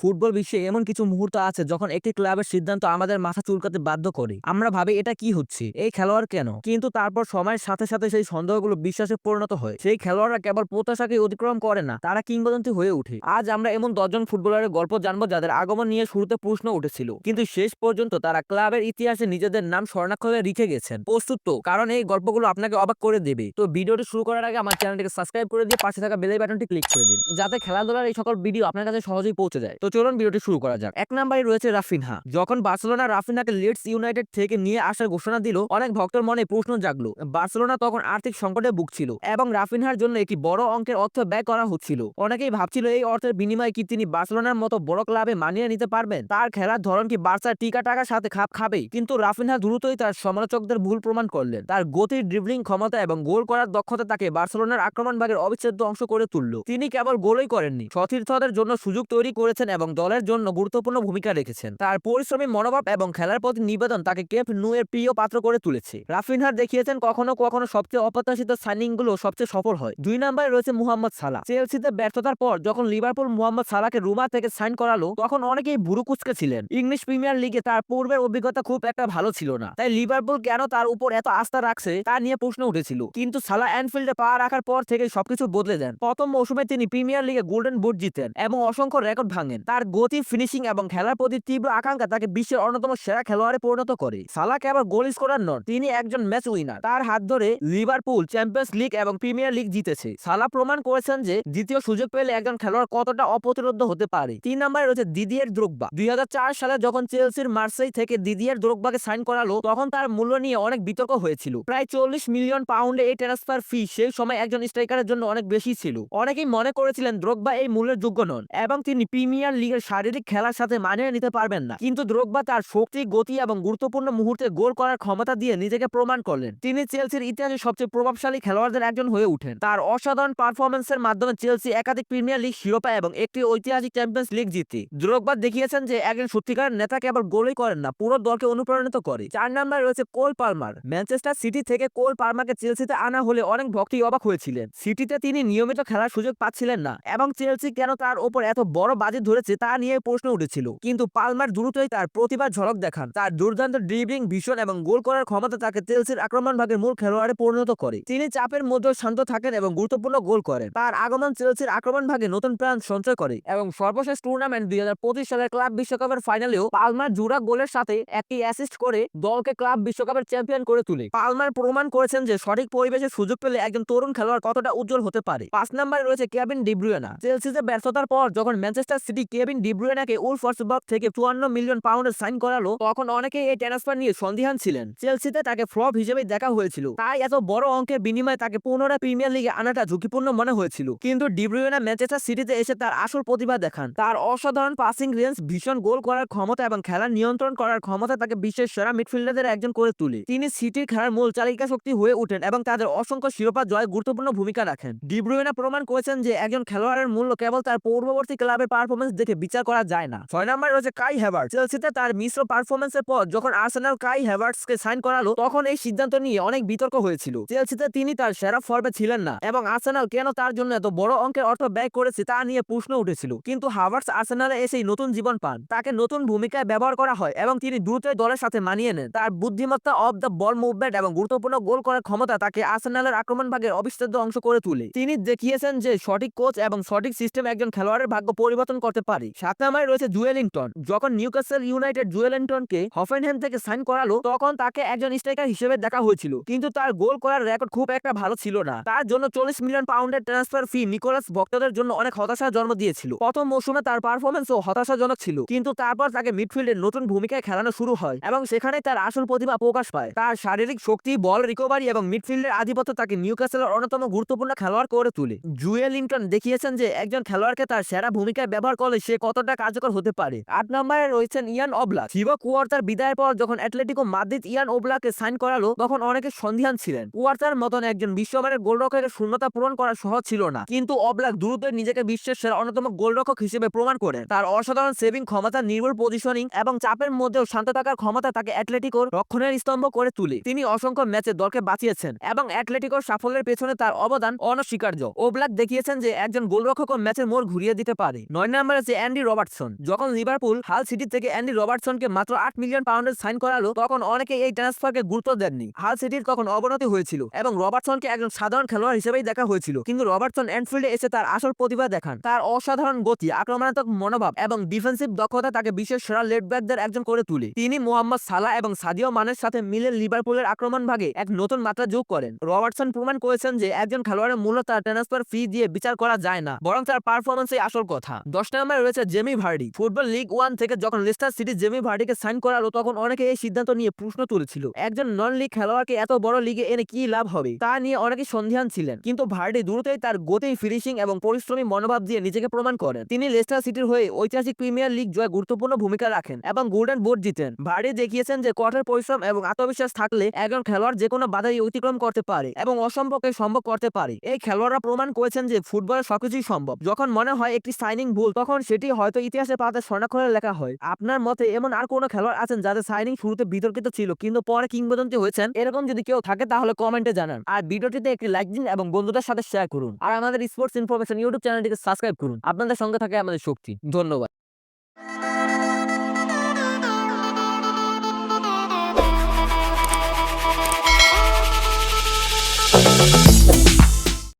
Football বিশ্বে এমন কিছু মুহূর্ত আছে যখন একটি ক্লাবের সিদ্ধান্ত আমাদের মাথা চুলকাতে বাধ্য করে। আমরা ভাবি, এটা কি হচ্ছে? এই খেলোয়াড় কেন? কিন্তু তারপর সময়ের সাথে সাথে সেই সন্দেহগুলো বিশ্বাসে পরিণত হয়। সেই খেলোয়াড়রা কেবল প্রত্যাশাকে অতিক্রম করে না, তারা কিংবদন্তি হয়ে ওঠে। আজ আমরা এমন দশজন ফুটবলারের গল্প জানব যাদের আগমন নিয়ে শুরুতে প্রশ্ন উঠেছিল, কিন্তু শেষ পর্যন্ত তারা ক্লাবের ইতিহাসে নিজেদের নাম স্বর্ণাক্ষরে লিখে গেছেন। প্রস্তুত তো, কারণ এই গল্পগুলো আপনাকে অবাক করে দেবে। তো ভিডিওটি শুরু করার আগে আমার চ্যানেলটিকে সাবস্ক্রাইব করে দিয়ে পাশে থাকা বেল বাটনটি ক্লিক করে দিন, যাতে খেলাধুলার এই সকল ভিডিও আপনার কাছে সহজেই পৌঁছে যায়। তো চলুন ভিডিওটি শুরু করা যাক। এক নম্বরে রয়েছে রাফিনহা। যখন বার্সেলোনা রাফিনহাকে লিডস ইউনাইটেড থেকে নিয়ে আসার ঘোষণা দিল, অনেক ভক্তের মনে প্রশ্ন জাগলো। বার্সেলোনা তখন আর্থিক সংকটে ভুগছিল এবং রাফিনহার জন্য একটি বড় অঙ্কের অর্থ ব্যয় করা হচ্ছিল। অনেকেই ভাবছিল এই অর্থের বিনিময়ে কি তিনি বার্সেলোনার মতো বড় ক্লাবে মানিয়ে নিতে পারবেন? তার খেলার ধরন কি বার্সার টিকা টাকার সাথে খাপ খাবে? কিন্তু রাফিনহা দ্রুতই তার সমালোচকদের ভুল প্রমাণ করলেন। তার গতির ড্রিবলিং ক্ষমতা এবং গোল করার দক্ষতা তাকে বার্সেলোনার আক্রমণ ভাগের অবিচ্ছেদ্য অংশ করে তুলল। তিনি কেবল গোলই করেননি, সতীর্থদের জন্য সুযোগ তৈরি করেছেন এবং দলের জন্য গুরুত্বপূর্ণ ভূমিকা রেখেছেন। তার পরিশ্রমী মনোভাব এবং খেলার প্রতি নিবেদন তাকে কেপ নু এর প্রিয় পাত্র করে তুলেছে। রাফিনহার দেখিয়েছেন, কখনো কখনো সবচেয়ে অপ্রত্যাশিত সাইনিংগুলো সবচেয়ে সফল হয়। দুই নম্বরে রয়েছে মুহাম্মদ সালা চেলসিতে ব্যর্থতার পর যখন লিভারপুল মুহাম্মদ সালাকে রুমা থেকে সাইন করালো, তখন অনেকেই বুড়ো কুচকে ছিলেন। ইংলিশ প্রিমিয়ার লিগে তার পূর্বের অভিজ্ঞতা খুব একটা ভালো ছিল না। তাই লিভারপুল কেন তার উপর এত আস্থা রাখছে, তা নিয়ে প্রশ্ন উঠেছিল। কিন্তু সালা অ্যানফিল্ডে পা রাখার পর থেকে সবকিছু বদলে দেন। প্রথম মৌসুমে তিনি প্রিমিয়ার লিগে গোল্ডেন বুট জিতেন এবং অসংখ্য রেকর্ড ভাঙেন। তার গতি ফিনিশিং এবং খেলার প্রতি তীব্র আকাঙ্ক্ষা তাকে বিশ্বের অন্যতম সেরা খেলোয়াড়ে পরিণত করে। সালা কেবল গোল স্কোরার নন তিনি একজন ম্যাচ উইনার। তার হাত ধরে লিভারপুল, চ্যাম্পিয়ন্স লিগ এবং প্রিমিয়ার লিগ জিতেছে। সালা প্রমাণ করেছেন যে দ্বিতীয় সুযোগ পেলে একজন খেলোয়াড় কতটা অপ্রতিরোধ হতে পারে। তিন নম্বরে রয়েছে দিদিয়ের দ্রোগবা। দুই হাজার চার সালে যখন চেলসির মার্সেই থেকে দিদিয়ের দ্রোগবাকে সাইন করালো, তখন তার মূল্য নিয়ে অনেক বিতর্ক হয়েছিল। প্রায় চল্লিশ মিলিয়ন পাউন্ডে এই ট্রান্সফার ফি সেই সময় একজন স্ট্রাইকারের জন্য অনেক বেশি ছিল। অনেকেই মনে করেছিলেন দ্রোগবা এই মূল্যের যোগ্য নন। এবং তিনি প্রিমিয়ার লিগের শারীরিক খেলার সাথে মানিয়ে নিতে পারবেন না। কিন্তু দ্রোগবা তার শক্তি, গতি এবং গুরুত্বপূর্ণ মুহূর্তে গোল করার ক্ষমতা দিয়ে নিজেকে প্রমাণ করলেন। তিনি চেলসির ইতিহাসে সবচেয়ে প্রভাবশালী খেলোয়াড়দের একজন হয়ে উঠেন। তার অসাধারণ পারফরমেন্সের মাধ্যমে চেলসি একাধিক প্রিমিয়ার লিগ শিরোপা এবং একটি ঐতিহাসিক চ্যাম্পিয়ন্স লিগ জিতে দ্রোগবা দেখিয়েছেন যে একজন সত্যিকারের নেতা কেবল গোলই করেন না, পুরো দলকে অনুপ্রাণিত করে। চার নম্বরে রয়েছে কোল পালমার। ম্যানচেস্টার সিটি থেকে কোল পালমারকে চেলসিতে আনা হলে অনেক ভক্তি অবাক হয়েছিলেন। সিটিতে তিনি নিয়মিত খেলার সুযোগ পাচ্ছিলেন না, এবং চেলসি কেন তার উপর এত বড় বাজেট ধরেছে? তা নিয়ে প্রশ্ন উঠেছিল। কিন্তু পালমার দ্রুতই তার প্রতিভার ঝলক দেখান। তার দুর্দান্ত ড্রিবলিং ভীষণ এবং গোল করার ক্ষমতা তাকে চেলসির আক্রমণ ভাগের মূল খেলোয়াড়ে পরিণত করে। তিনি চাপের মধ্যে শান্ত থাকেন এবং গুরুত্বপূর্ণ গোল করেন। তার আগমন চেলসির আক্রমণ ভাগে নতুন প্রাণ সঞ্চয় করে এবং সর্বশেষ টুর্নামেন্ট দুই সালের ক্লাব বিশ্বকাপের ফাইনালেও পালমার জোড়া গোলের সাথে একটি অ্যাসিস্ট করে দলকে ক্লাব বিশ্বকাপের চ্যাম্পিয়ন করে তুলে। পালমার প্রমাণ করেছেন যে সঠিক পরিবেশে সুযোগ পেলে একজন তরুণ খেলোয়াড় কতটা উজ্জ্বল হতে পারে। পাঁচ নম্বরে রয়েছে কেভিন ডিব্রুয়েনা চেলসিতে ব্যর্থতার পর যখন ম্যানচেস্টার সিটি কেভিন ডিব্রুয়েনাকে উলফর্সবার্গ থেকে চুয়ান্ন মিলিয়ন পাউন্ডের সাইন করালো, তখন অনেকেই এই ট্রান্সফার নিয়ে সন্দিহান ছিলেন। চেলসিতে তাকে ফ্লপ হিসেবে দেখা হয়েছিল। তাই এত বড় অঙ্কের বিনিময়ে তাকে পুনরায় প্রিমিয়ার লিগে আনাটা ঝুঁকিপূর্ণ মনে হয়েছিল। কিন্তু ডিব্রুয়েনা ম্যানচেস্টার সিটিতে এসে তার আসল প্রতিভা দেখান। তার অসাধারণ পাসিং রেঞ্জ ভীষণ গোল করার ক্ষমতা এবং খেলা নিয়ন্ত্রণ করার ক্ষমতা তাকে বিশ্বের সেরা মিডফিল্ডারদের একজন করে তুলে। তিনি সিটির খেলার মূল চালিকা শক্তি হয়ে ওঠেন এবং তাদের অসংখ্য শিরোপা জয় গুরুত্বপূর্ণ ভূমিকা রাখেন। ডিব্রুয়েনা প্রমাণ করেছেন যে একজন খেলোয়াড়ের মূল্য কেবল তার পূর্ববর্তী ক্লাবের পারফরমেন্স দেখে বিচার করা যায় না। ছয় নম্বর রয়েছে কাই হ্যাভার্ট চেলসিতে তার মিশ্র পারফরমেন্সের পর যখন আর্সেনাল কাই হ্যাভার্টসকে সাইন করালো, তখন এই সিদ্ধান্ত নিয়ে অনেক বিতর্ক হয়েছিল। চেলসিতে তিনি তার সেরা ফর্মে ছিলেন না এবং আর্সেনাল কেন তার জন্য এত বড় অঙ্কের অর্থ ব্যয় করেছে তা নিয়ে প্রশ্ন উঠেছিল। কিন্তু হাভার্টস আর্সেনালে এসেই নতুন জীবন পান। তাকে নতুন ভূমিকায় ব্যবহার করা হয় এবং তিনি দ্রুতই দলের সাথে মানিয়ে নেন। তার বুদ্ধিমত্তা অফ দ্য বল মুভমেন্ট এবং গুরুত্বপূর্ণ গোল করার ক্ষমতা তাকে আর্সেনালের আক্রমণ ভাগের অবিচ্ছেদ্য অংশ করে তুলে। তিনি দেখিয়েছেন যে সঠিক কোচ এবং সঠিক সিস্টেম একজন খেলোয়াড়ের ভাগ্য পরিবর্তন করতে পারে। সাত নম্বরে রয়েছে জুয়েলিংটন। যখন নিউক্যাসল ইউনাইটেড জুয়েলিংটনকে হফেনহ্যাম থেকে সাইন করালো, তখন তাকে একজন স্ট্রাইকার হিসেবে দেখা হয়েছিল। কিন্তু তার গোল করার রেকর্ড খুব একটা ভালো ছিল না। তার জন্য চল্লিশ মিলিয়ন পাউন্ডের ট্রান্সফার ফি নিকোলাস ভক্তদের জন্য অনেক হতাশার জন্ম দিয়েছিল। প্রথম মৌসুমে তার পারফরমেন্সও হতাশাজনক ছিল। কিন্তু তারপর তাকে মিডফিল্ডের নতুন ভূমিকায় খেলানো শুরু হয় এবং সেখানে তার আসল প্রতিভা প্রকাশ পায়। তার শারীরিক শক্তি, বল রিকভারি এবং মিডফিল্ডের আধিপত্য তাকে নিউক্যাসলের অন্যতম গুরুত্বপূর্ণ খেলোয়াড় করে তুলে। জুয়েলিংটন দেখিয়েছেন যে একজন খেলোয়াড়কে তার সেরা ভূমিকায় ব্যবহার করলে সে কতটা কার্যকর হতে পারে? আট নম্বরে রয়েছেন ইয়ান অবলা থিবো কুয়ার্তার বিদায়ের পর যখন অ্যাটলেটিকো মাদ্রিদ ইয়ান ওবলাকে সাইন করালো, তখন অনেকে সন্ধিহান ছিলেন। কুয়ার্তার মতন একজন বিশ্বমানের গোলরক্ষকের শূন্যতা পূরণ করা সহজ ছিল না। কিন্তু অবলাক দ্রুত নিজেকে বিশ্বের সেরা অন্যতম গোলরক্ষক হিসেবে প্রমাণ করেন। তার অসাধারণ সেভিং ক্ষমতা, নির্ভুল পজিশনিং এবং চাপের মধ্যেও শান্ত থাকার ক্ষমতা তাকে অ্যাটলেটিকোর রক্ষণের স্তম্ভ করে তুলে। তিনি অসংখ্য ম্যাচে দলকে বাঁচিয়েছেন এবং অ্যাটলেটিকোর সাফল্যের পেছনে তার অবদান অনস্বীকার্য। ওবলাক দেখিয়েছেন যে একজন গোলরক্ষক ম্যাচের মোড় ঘুরিয়ে দিতে পারে। নয় নম্বরে হচ্ছে অ্যান্ডি রবার্টসন। যখন লিভারপুল হাল সিটি থেকে অ্যান্ডি রবার্টসনকে মাত্র আট মিলিয়ন পাউন্ডের সাইন করালো, তখন অনেকে এই ট্রান্সফারকে গুরুত্ব দেননি। হাল সিটির তখন অবনতি হয়েছিল এবং রবার্টসনকে একজন সাধারণ খেলোয়াড় হিসেবেই দেখা হয়েছিল। কিন্তু রবার্টসন এনফিল্ডে এসে তার আসল প্রতিভা দেখান। তার অসাধারণ গতি, আক্রমণাত্মক মনোভাব এবং ডিফেন্সিভ দক্ষতা তাকে বিশ্বের সেরা লেফট ব্যাকদের একজন করে তুলে। তিনি মোহাম্মদ সালা এবং সাদিও মানের সাথে মিলে লিভারপুলের আক্রমণ ভাগে এক নতুন মাত্রা যোগ করেন। রবার্টসন প্রমাণ করেছেন যে একজন খেলোয়াড়ের মূল্য তার ট্রান্সফার ফি দিয়ে বিচার করা যায় না, বরং তার পারফরমেন্সই আসল কথা। দশ নম্বরে রয়েছে Jamie Vardy. Football league one থেকে যখন লেস্টার সিটি জেমি ভার্ডিকে সাইন করালো, তখন অনেকে এই সিদ্ধান্ত নিয়ে প্রশ্ন তুলেছিল। একজন নন লিগ খেলোয়াড়কে এত বড় লিগে এনে কি লাভ হবে? তা নিয়ে অনেকে সন্ধিহান ছিলেন। কিন্তু ভার্ডি দ্রুতই তার গতি, ফিনিশিং এবং পরিশ্রমী মনোভাব দিয়ে নিজেকে প্রমাণ করেন। তিনি লেস্টার সিটির হয়ে ঐতিহাসিক প্রিমিয়ার লিগ জয় গুরুত্বপূর্ণ ভূমিকা রাখেন এবং গোল্ডেন বোর্ড জিতেন। ভার্ডি দেখিয়েছেন যে কঠোর পরিশ্রম এবং আত্মবিশ্বাস থাকলে একজন খেলোয়াড় যে কোনো বাধাই অতিক্রম করতে পারে এবং অসম্ভবকে সম্ভব করতে পারে। এই খেলোয়াড়রা প্রমাণ করেছেন যে ফুটবলে সবকিছুই সম্ভব। যখন মনে হয় একটি সাইনিং ভুল, তখন সেটি হয়তো ইতিহাসে পাতে স্বর্ণাক্ষরে লেখা হয়। আপনার মতে এমন আর কোনো খেলোয়াড় আছেন যাদের সাইনিং শুরুতে বিতর্কিত ছিল, কিন্তু পরে কিংবদন্তি হয়েছেন? এরকম যদি কেউ থাকে তাহলে কমেন্টে জানান। আর ভিডিওটিতে একটি লাইক দিন এবং বন্ধুদের সাথে শেয়ার করুন। আর আমাদের স্পোর্টস ইনফরমেশন ইউটিউব চ্যানেলটিকে সাবস্ক্রাইব করুন। আপনাদের সঙ্গে থাকে আমাদের শক্তি। ধন্যবাদ।